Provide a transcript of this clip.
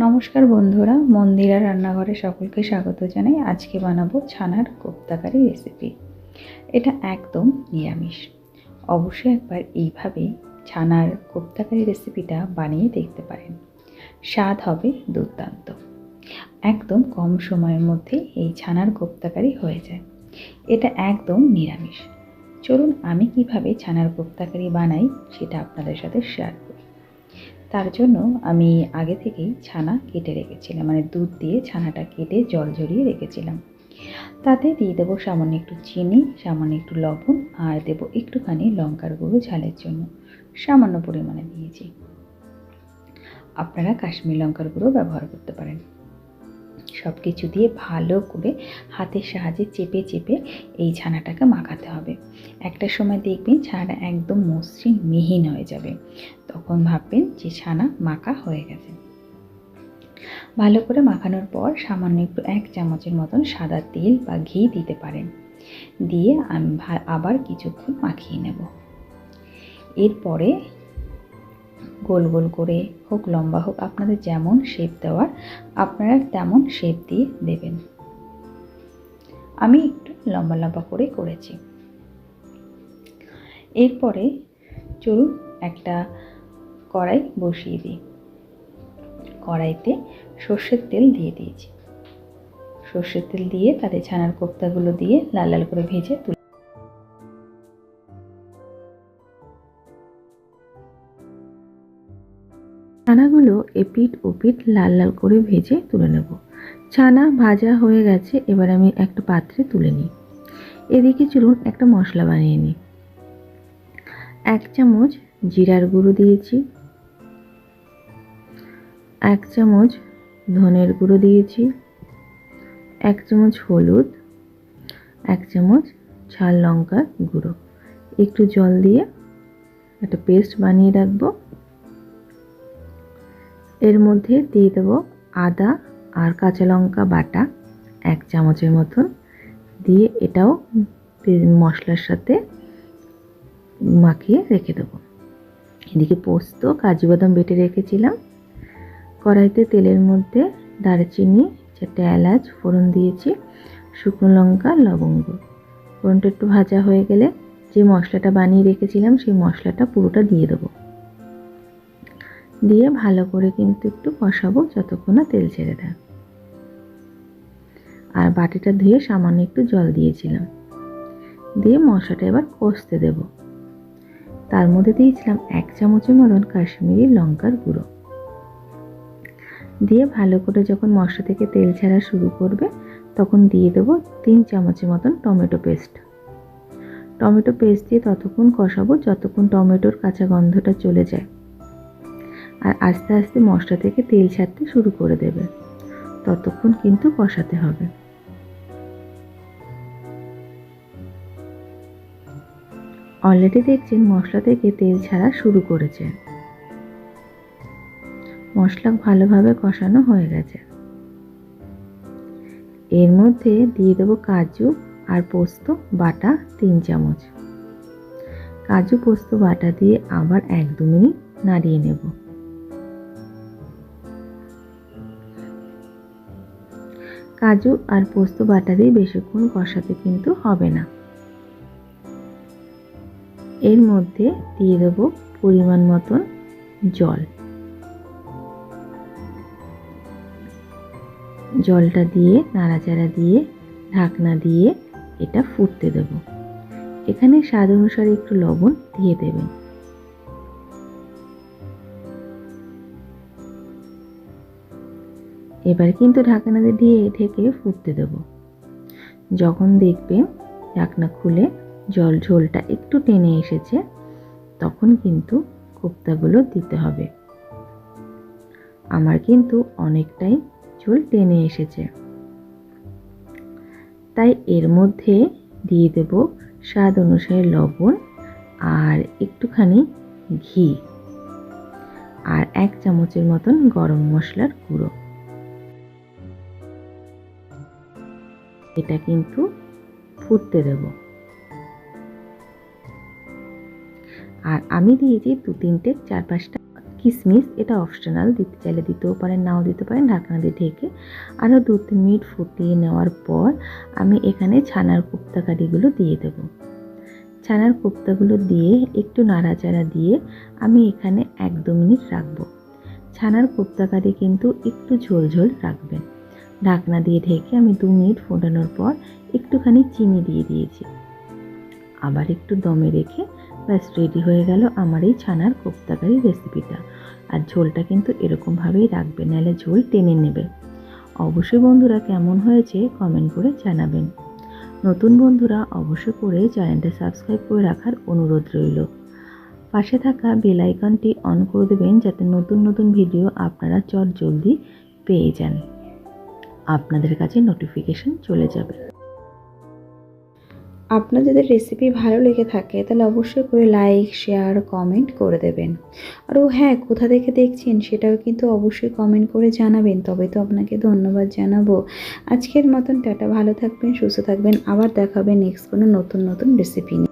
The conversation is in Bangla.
নমস্কার বন্ধুরা, মন্দিরা রান্নাঘরে সকলকে স্বাগত জানাই। আজকে বানাবো ছানার কোপ্তাকারি রেসিপি এটা একদম নিরামিষ। অবশ্যই একবার এইভাবে ছানার কোপ্তাকারি রেসিপিটা বানিয়ে দেখতে পারেন। স্বাদ হবে দুর্দান্ত। একদম কম সময়ের মধ্যে এই ছানার কোপ্তাকারি হয়ে যায়। এটা একদম নিরামিষ। চলুন আমি কীভাবে ছানার কোপ্তাকারি বানাই সেটা আপনাদের সাথে শেয়ার করি। তার জন্য আমি আগে থেকেই ছানা কেটে রেখেছিলাম মানে দুধ দিয়ে ছানাটা কেটে জল ঝরিয়ে রেখেছিলাম। তাতে দিয়ে দেবো সামান্য একটু চিনি, সামান্য একটু লবণ, আর দেব একটুখানি লঙ্কার গুঁড়ো ঝালের জন্য। সামান্য পরিমাণে দিয়েছি। আপনারা কাশ্মীর লঙ্কার গুঁড়ো ব্যবহার করতে পারেন। সব কিছু দিয়ে ভালো করে হাতের সাহায্যে চেপে চেপে এই ছানাটাকে মাখাতে হবে। একটা সময় দেখবেন ছানাটা একদম মসৃণ, মিহিন হয়ে যাবে। তখন ভাববেন যে ছানা মাখা হয়ে গেছে। ভালো করে মাখানোর পর সামান্য একটু এক চামচের মতন সাদা তেল বা ঘি দিতে পারেন। দিয়ে আমি আবার কিছুক্ষণ মাখিয়ে নেব। এরপরে গোল গোল করে হোক, লম্বা হোক, আপনাদের যেমন শেপ দেওয়ার, আপনারা তেমন শেপ দিয়ে দেবেন। আমি একটু লম্বা লম্বা করে করেছি। এরপরে চলুন একটা কড়াই বসিয়ে দিই। কড়াইতে সর্ষের তেল দিয়ে দিয়েছি। সর্ষের তেল দিয়ে তাতে ছানার কোপ্তাগুলো দিয়ে লাল লাল করে ভেজে তুলে ছানাগুলো এপিট ওপিট লাল লাল করে ভেজে তুলে নেব। ছানা ভাজা হয়ে গেছে, এবার আমি একটা পাত্রে তুলে নিই। এদিকে চলুন একটা মশলা বানিয়ে নিই। এক চামচ জিরার গুঁড়ো দিয়েছি। এক চামচ ধনের গুঁড়ো দিয়েছি। এক চামচ হলুদ। এক চামচ ঝাল লঙ্কার গুঁড়ো। একটু জল দিয়ে একটা পেস্ট বানিয়ে রাখব। এর মধ্যে দিয়ে দেবো আদা আর কাঁচা লঙ্কা বাটা এক চামচের মতন। দিয়ে এটাও মশলার সাথে মাখিয়ে রেখে দেবো। এদিকে পোস্ত, কাজু বাদাম বেটে রেখেছিলাম। কড়াইতে তেলের মধ্যে দারচিনি, চারটে এলাচ, ফোড়ন দিয়েছি, শুকনো লঙ্কা, লবঙ্গ। ফোড়নটা একটু ভাজা হয়ে গেলে যে মশলাটা বানিয়ে রেখেছিলাম, সেই মশলাটা পুরোটা দিয়ে দেবো। দিয়ে ভালো করে কিন্তু একটু কষাবো যতক্ষণ না তেল ছেড়ে দেয়। আর বাটিটা ধুয়ে সামান্য একটু জল দিয়েছিলাম। দিয়ে মশলাটা এবার কষতে দেব। তার মধ্যে দিয়েছিলাম এক চামচের মতন কাশ্মীরি লঙ্কার গুঁড়ো। দিয়ে ভালো করে যখন মশলা থেকে তেল ছাড়া শুরু করবে, তখন দিয়ে দেব তিন চামচের মতন টমেটো পেস্ট। টমেটো পেস্ট দিয়ে ততক্ষণ কষাবো যতক্ষণ টমেটোর কাঁচা গন্ধটা চলে যায়। আর আস্তে আস্তে মশলা থেকে তেল ছাড়তে শুরু করে দেবে। ততক্ষণ কিন্তু কষাতে হবে। অলরেডি দেখছেন মশলা থেকে তেল ছাড়া শুরু করেছে। মশলা ভালোভাবে কষানো হয়ে গেছে। এর মধ্যে দিয়ে দেবো কাজু আর পোস্ত, বাটা তিন চামচ। কাজু, পোস্ত, বাটা দিয়ে আবার এক দু মিনিট নাড়িয়ে নেব। কাজু আর পোস্ত বাটা দিয়ে বেশিক্ষণ কষাতে কিন্তু হবে না। এর মধ্যে দিয়ে দেব পরিমাণ মতন জল। জলটা দিয়ে, নাড়াচাড়া দিয়ে, ঢাকনা দিয়ে এটা ফুটতে দেব। এখানে স্বাদ অনুসারে একটু লবণ দিয়ে দেবেন। এবার কিন্তু ঢাকনা দিয়ে ঢেকে ফুটতে দেব। যখন দেখবে ঢাকনা খুলে জল ঝোলটা একটু টেনে এসেছে, তখন কিন্তু কোপ্তাগুলো দিতে হবে। আমার কিন্তু অনেকটাই ঝোল টেনে এসেছে। তাই এর মধ্যে দিয়ে দেব স্বাদ অনুসারে লবণ আর একটুখানি ঘি। আর এক চামচের মতন গরম মশলার গুঁড়ো। এটা কিন্তু ফুটতে দেব। আর আমি দিয়েছি দু তিনটে চার পাঁচটা কিশমিশ এটা অপশনাল দিতে চাইলে দিতেও পারেন, নাও দিতে পারেন, ঢাকনা দিয়ে ঢেকে আরও দু তিন মিনিট ফুটিয়ে নেওয়ার পর আমি এখানে ছানার কোপ্তাকারিগুলো দিয়ে দেব। ছানার কোপ্তাগুলো দিয়ে একটু নাড়াচাড়া দিয়ে আমি এখানে এক দু মিনিট রাখব। ছানার কোপ্তাকারি কিন্তু একটু ঝোল ঝোল রাখবেন। ঢাকনা দিয়ে ঢেকে আমি দু মিনিট ফোটানোর পর একটুখানি চিনি দিয়ে দিয়েছি। আবার একটু দমে রেখে ব্যাস রেডি হয়ে গেল আমার এই ছানার কোপ্তাকারি রেসিপিটা আর ঝোলটা কিন্তু এরকমভাবেই রাখবে, নাহলে ঝোল টেনে নেবে। অবশ্যই বন্ধুরা কেমন হয়েছে কমেন্ট করে জানাবেন। নতুন বন্ধুরা অবশ্যই করে চ্যানেলটা সাবস্ক্রাইব করে রাখার অনুরোধ রইল। পাশে থাকা বেল আইকনটি অন করে দেবেন যাতে নতুন নতুন ভিডিও আপনারা চট জলদি পেয়ে যান। আপনাদের কাছে নোটিফিকেশন চলে যাবে। আপনার যদি রেসিপি ভালো লেগে থাকে, তাহলে অবশ্যই করে লাইক শেয়ার কমেন্ট করে দেবেন। আর ও হ্যাঁ কোথা থেকে দেখছেন সেটাও কিন্তু অবশ্যই কমেন্ট করে জানাবেন। তবে তো আপনাকে ধন্যবাদ জানাব। আজকের মতন টাটা, ভালো থাকবেন, সুস্থ থাকবেন। আবার দেখাবেন নেক্সট কোনো নতুন নতুন রেসিপি নিয়ে।